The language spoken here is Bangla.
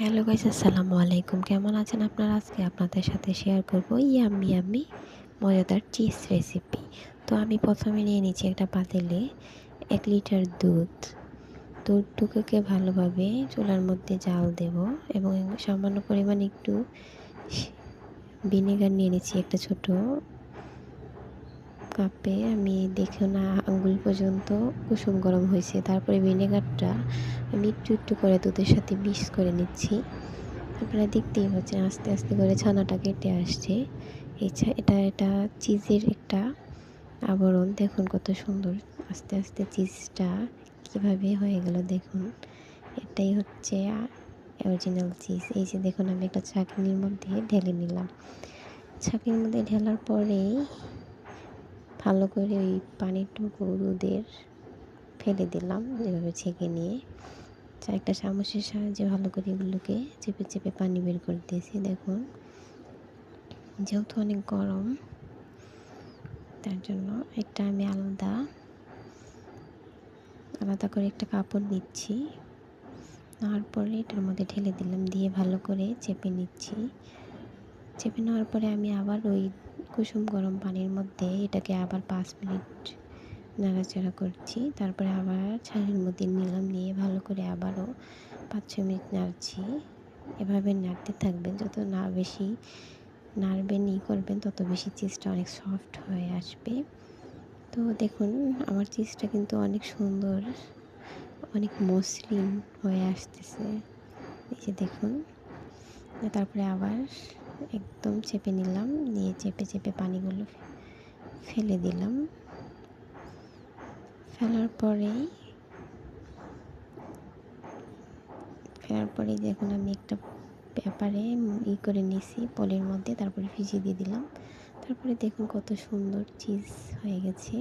হ্যালো গাইস আসসালামু আলাইকুম। কেমন আছেন আপনারা? আজকে আপনাদের সাথে শেয়ার করব ইয়াম্মি ইয়াম্মি মজাদার চিজ রেসিপি তো আমি প্রথমে নিয়ে নিচ্ছি একটা পাতিলে এক লিটার দুধ। দুধটুকুকে ভালোভাবে চুলার মধ্যে জাল দেব এবং সামান্য পরিমাণ একটু ভিনেগার নিয়ে নিচ্ছি একটা ছোট কাপে আমি দেখো না আঙ্গুল পর্যন্ত কুসুম গরম হয়েছে। তারপরে ভিনেগারটা আমি একটু একটু করে দুধের সাথে মিক্স করে নিচ্ছি। আপনারা দেখতেই পাচ্ছেন আস্তে আস্তে করে ছানাটা কেটে আসছে। এটা এটা চিজের একটা আবরণ। দেখুন কত সুন্দর আস্তে আস্তে চিজটা কীভাবে হয়ে গেল। দেখুন, এটাই হচ্ছে অরিজিনাল চিজ এই যে দেখুন, আমি একটা চাকনির মধ্যে ঢেলে নিলাম। চাকনির মধ্যে ঢেলার পরেই ভালো করে ওই পানিটুকু দুধের ফেলে দিলাম, এভাবে ছেঁকে নিয়ে। একটা চামচের সাহায্যে ভালো করে এগুলোকে চেপে চেপে পানি বের করে দিয়েছি, দেখুন। যেহেতু অনেক গরম, তার জন্য একটা আমি আলাদা আলাদা করে একটা কাপড় নিচ্ছি। নেওয়ার পরে এটার মধ্যে ঢেলে দিলাম, দিয়ে ভালো করে চেপে নিচ্ছি। চেপে নেওয়ার পরে আমি আবার ওই কুসুম গরম পানির মধ্যে এটাকে আবার পাঁচ মিনিট নাড়াচাড়া করছি। তারপরে আবার ছাড়ির মধ্যে নিলাম নিয়ে ভালো করে আবারও পাঁচ ছ মিনিট নাড়ছি। এভাবে নাড়তে থাকবেন, যত না বেশি নাড়বেন, ই করবেন, তত বেশি চিজটা অনেক সফট হয়ে আসবে। তো দেখুন, আমার চিজটা কিন্তু অনেক সুন্দর, অনেক মসৃণ হয়ে আসতেছে। এই যে দেখুন, তারপরে আবার একদম চেপে নিলাম, নিয়ে চেপে চেপে পানিগুলো ফেলে দিলাম। ফেলার পরেই ফেলার পরেই দেখুন আমি একটা পেপারে ই করে নিছি, পলের মধ্যে, তারপরে ভিজিয়ে দিয়ে দিলাম। তারপরে দেখুন কত সুন্দর চিজ হয়ে গেছে।